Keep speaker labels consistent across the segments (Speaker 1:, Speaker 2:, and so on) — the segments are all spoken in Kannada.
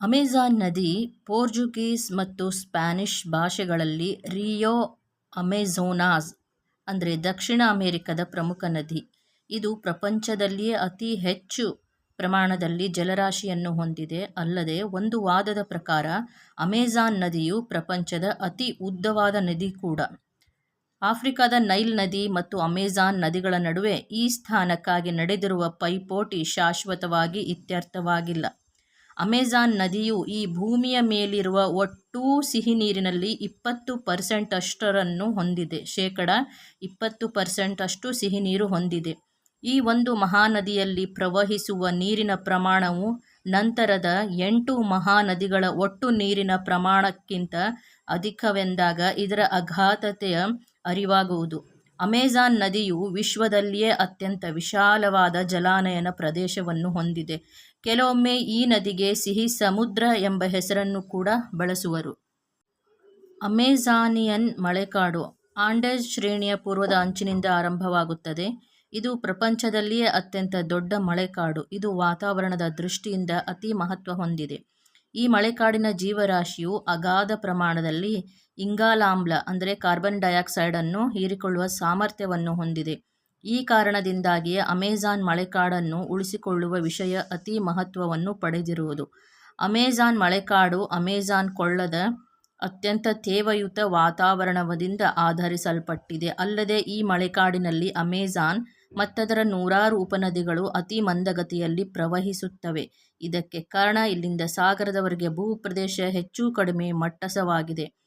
Speaker 1: ಅಮೆಜಾನ್ ನದಿ ಪೋರ್ಚುಗೀಸ್ ಮತ್ತು ಸ್ಪ್ಯಾನಿಷ್ ಭಾಷೆಗಳಲ್ಲಿ ರಿಯೋ ಅಮೆಝೋನಾಸ್ ಅಂದರೆ ದಕ್ಷಿಣ ಅಮೆರಿಕದ ಪ್ರಮುಖ ನದಿ. ಇದು ಪ್ರಪಂಚದಲ್ಲಿಯೇ ಅತಿ ಹೆಚ್ಚು ಪ್ರಮಾಣದಲ್ಲಿ ಜಲರಾಶಿಯನ್ನು ಹೊಂದಿದೆ. ಅಲ್ಲದೆ ಒಂದು ವಾದದ ಪ್ರಕಾರ, ಅಮೆಜಾನ್ ನದಿಯು ಪ್ರಪಂಚದ ಅತಿ ಉದ್ದವಾದ ನದಿ ಕೂಡ. ಆಫ್ರಿಕಾದ ನೈಲ್ ನದಿ ಮತ್ತು ಅಮೆಜಾನ್ ನದಿಗಳ ನಡುವೆ ಈ ಸ್ಥಾನಕ್ಕಾಗಿ ನಡೆದಿರುವ ಪೈಪೋಟಿ ಶಾಶ್ವತವಾಗಿ ಇತ್ಯರ್ಥವಾಗಿಲ್ಲ. ಅಮೆಜಾನ್ ನದಿಯು ಈ ಭೂಮಿಯ ಮೇಲಿರುವ ಒಟ್ಟೂ ಸಿಹಿನೀರಿನಲ್ಲಿ ಇಪ್ಪತ್ತು ಪರ್ಸೆಂಟಷ್ಟರನ್ನು ಹೊಂದಿದೆ. ಶೇಕಡ ಇಪ್ಪತ್ತು ಸಿಹಿ ಸಿಹಿನೀರು ಹೊಂದಿದೆ. ಈ ಒಂದು ಮಹಾನದಿಯಲ್ಲಿ ಪ್ರವಹಿಸುವ ನೀರಿನ ಪ್ರಮಾಣವು ನಂತರದ ಎಂಟು ಮಹಾನದಿಗಳ ಒಟ್ಟು ನೀರಿನ ಪ್ರಮಾಣಕ್ಕಿಂತ ಅಧಿಕವೆಂದಾಗ ಇದರ ಅಘಾತತೆಯ ಅರಿವಾಗುವುದು. ಅಮೆಜಾನ್ ನದಿಯು ವಿಶ್ವದಲ್ಲಿಯೇ ಅತ್ಯಂತ ವಿಶಾಲವಾದ ಜಲಾನಯನ ಪ್ರದೇಶವನ್ನು ಹೊಂದಿದೆ. ಕೆಲವೊಮ್ಮೆ ಈ ನದಿಗೆ ಸಿಹಿ ಸಮುದ್ರ ಎಂಬ ಹೆಸರನ್ನು ಕೂಡ ಬಳಸುವರು. ಅಮೆಜಾನಿಯನ್ ಮಳೆಕಾಡು ಆಂಡೆಸ್ ಶ್ರೇಣಿಯ ಪೂರ್ವದ ಅಂಚಿನಿಂದ ಆರಂಭವಾಗುತ್ತದೆ. ಇದು ಪ್ರಪಂಚದಲ್ಲಿಯೇ ಅತ್ಯಂತ ದೊಡ್ಡ ಮಳೆಕಾಡು. ಇದು ವಾತಾವರಣದ ದೃಷ್ಟಿಯಿಂದ ಅತಿ ಮಹತ್ವ ಹೊಂದಿದೆ. ಈ ಮಳೆಕಾಡಿನ ಜೀವರಾಶಿಯು ಅಗಾಧ ಪ್ರಮಾಣದಲ್ಲಿ ಇಂಗಾಲಾಮ್ಲ, ಅಂದರೆ ಕಾರ್ಬನ್ ಡೈಆಕ್ಸೈಡನ್ನು ಹೀರಿಕೊಳ್ಳುವ ಸಾಮರ್ಥ್ಯವನ್ನು ಹೊಂದಿದೆ. ಈ ಕಾರಣದಿಂದಾಗಿಯೇ ಅಮೆಜಾನ್ ಮಳೆಕಾಡನ್ನು ಉಳಿಸಿಕೊಳ್ಳುವ ವಿಷಯ ಅತಿ ಮಹತ್ವವನ್ನು ಪಡೆದಿರುವುದು. ಅಮೆಜಾನ್ ಮಳೆಕಾಡು ಅಮೆಜಾನ್ ಕೊಳ್ಳದ ಅತ್ಯಂತ ತೇವಯುತ ವಾತಾವರಣದಿಂದ ಆಧರಿಸಲ್ಪಟ್ಟಿದೆ. ಅಲ್ಲದೆ ಈ ಮಳೆಕಾಡಿನಲ್ಲಿ ಅಮೆಜಾನ್ ಮತ್ತದರ ನೂರಾರು ಉಪನದಿಗಳು ಅತಿ ಮಂದಗತಿಯಲ್ಲಿ ಪ್ರವಹಿಸುತ್ತವೆ. ಇದಕ್ಕೆ ಕಾರಣ ಇಲ್ಲಿಂದ ಸಾಗರದವರೆಗೆ ಭೂಪ್ರದೇಶ ಹೆಚ್ಚು ಕಡಿಮೆ ಮಟ್ಟಸವಾಗಿದೆ.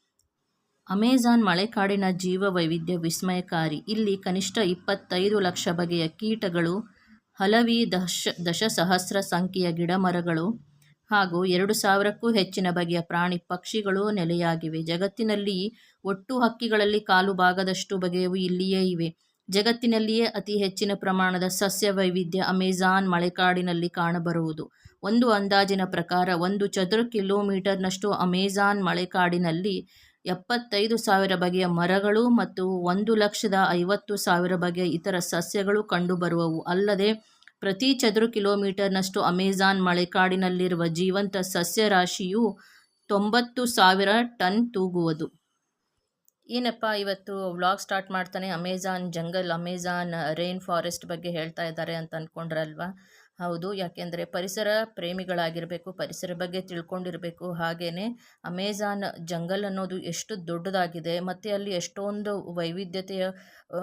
Speaker 1: ಅಮೆಜಾನ್ ಮಳೆಕಾಡಿನ ಜೀವ ವೈವಿಧ್ಯ ವಿಸ್ಮಯಕಾರಿ. ಇಲ್ಲಿ ಕನಿಷ್ಠ ಇಪ್ಪತ್ತೈದು ಲಕ್ಷ ಬಗೆಯ ಕೀಟಗಳು, ಹಲವಿ ದಶ, ದಶಸಹಸ್ರ ಸಂಖ್ಯೆಯ ಗಿಡಮರಗಳು ಹಾಗೂ ಎರಡು ಸಾವಿರಕ್ಕೂ ಹೆಚ್ಚಿನ ಬಗೆಯ ಪ್ರಾಣಿ ಪಕ್ಷಿಗಳು ನೆಲೆಯಾಗಿವೆ. ಜಗತ್ತಿನಲ್ಲಿ ಒಟ್ಟು ಹಕ್ಕಿಗಳಲ್ಲಿ ಕಾಲು ಭಾಗದಷ್ಟು ಬಗೆಯವು ಇಲ್ಲಿಯೇ ಇವೆ. ಜಗತ್ತಿನಲ್ಲಿಯೇ ಅತಿ ಹೆಚ್ಚಿನ ಪ್ರಮಾಣದ ಸಸ್ಯ ವೈವಿಧ್ಯ ಅಮೆಜಾನ್ ಮಳೆಕಾಡಿನಲ್ಲಿ ಕಾಣಬರುವುದು. ಒಂದು ಅಂದಾಜಿನ ಪ್ರಕಾರ ಒಂದು ಚದುರ ಕಿಲೋಮೀಟರ್ನಷ್ಟು ಅಮೆಜಾನ್ ಮಳೆಕಾಡಿನಲ್ಲಿ ಎಪ್ಪತ್ತೈದು ಸಾವಿರ ಬಗೆಯ ಮರಗಳು ಮತ್ತು ಒಂದು ಲಕ್ಷದ ಐವತ್ತು ಸಾವಿರ ಬಗೆಯ ಇತರ ಸಸ್ಯಗಳು ಕಂಡುಬರುವವು. ಅಲ್ಲದೆ, ಪ್ರತಿ ಚದುರ ಕಿಲೋಮೀಟರ್ನಷ್ಟು ಅಮೆಜಾನ್ ಮಳೆಕಾಡಿನಲ್ಲಿರುವ ಜೀವಂತ ಸಸ್ಯರಾಶಿಯು ತೊಂಬತ್ತು ಸಾವಿರ ಟನ್ ತೂಗುವುದು. ಏನಪ್ಪ, ಇವತ್ತು ವ್ಲಾಗ್ ಸ್ಟಾರ್ಟ್ ಮಾಡ್ತಾನೆ Amazon jungle, Amazon rain forest ಬಗ್ಗೆ ಹೇಳ್ತಾ ಇದ್ದಾರೆ ಅಂತ ಅಂದ್ಕೊಂಡ್ರಲ್ವಾ ಹೌದು, ಯಾಕೆಂದರೆ ಪರಿಸರ ಪ್ರೇಮಿಗಳಾಗಿರಬೇಕು, ಪರಿಸರ ಬಗ್ಗೆ ತಿಳ್ಕೊಂಡಿರಬೇಕು ಹಾಗೆಯೇ ಅಮೆಜಾನ್ ಜಂಗಲ್ ಅನ್ನೋದು ಎಷ್ಟು ದೊಡ್ಡದಾಗಿದೆ, ಮತ್ತು ಅಲ್ಲಿ ಎಷ್ಟೊಂದು ವೈವಿಧ್ಯತೆಯ